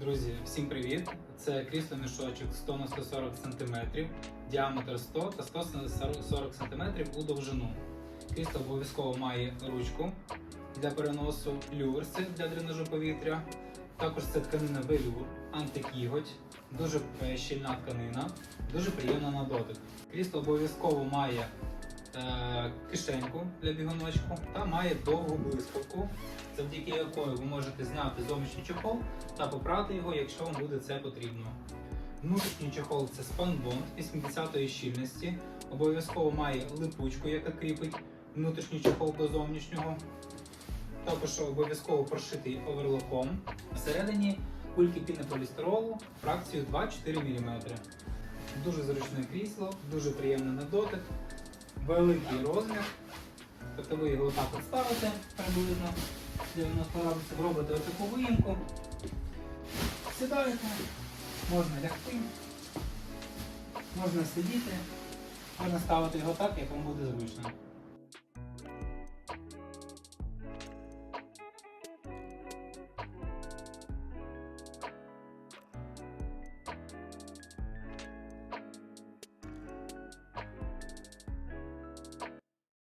Друзі, всім привіт! Це крісло мішочок 100 на 140 см, діаметр 100 та 140 см у довжину. Крісло обов'язково має ручку для переносу, люверси для дренажу повітря. Також це тканина велюр, антикіготь, дуже щільна тканина, дуже приємна на дотик. Крісло обов'язково має кишеньку для бігуночку та має довгу блискавку, завдяки якої ви можете зняти зовнішній чохол та попрати його, якщо вам буде це потрібно. Внутрішній чохол це спанбонд 80-ї щільності. Обов'язково має липучку, яка кріпить внутрішній чохол до зовнішнього. Також обов'язково прошитий оверлоком. Всередині кульки пінополістиролу фракцією 2-4 мм. Дуже зручне крісло, дуже приємне на дотик, великий розмір. Тобто ви його отак от ставите приблизно 90 градусів, робите отаку виїмку, сідаєте, можна лягти, можна сидіти, можна ставити його так, як вам буде зручно.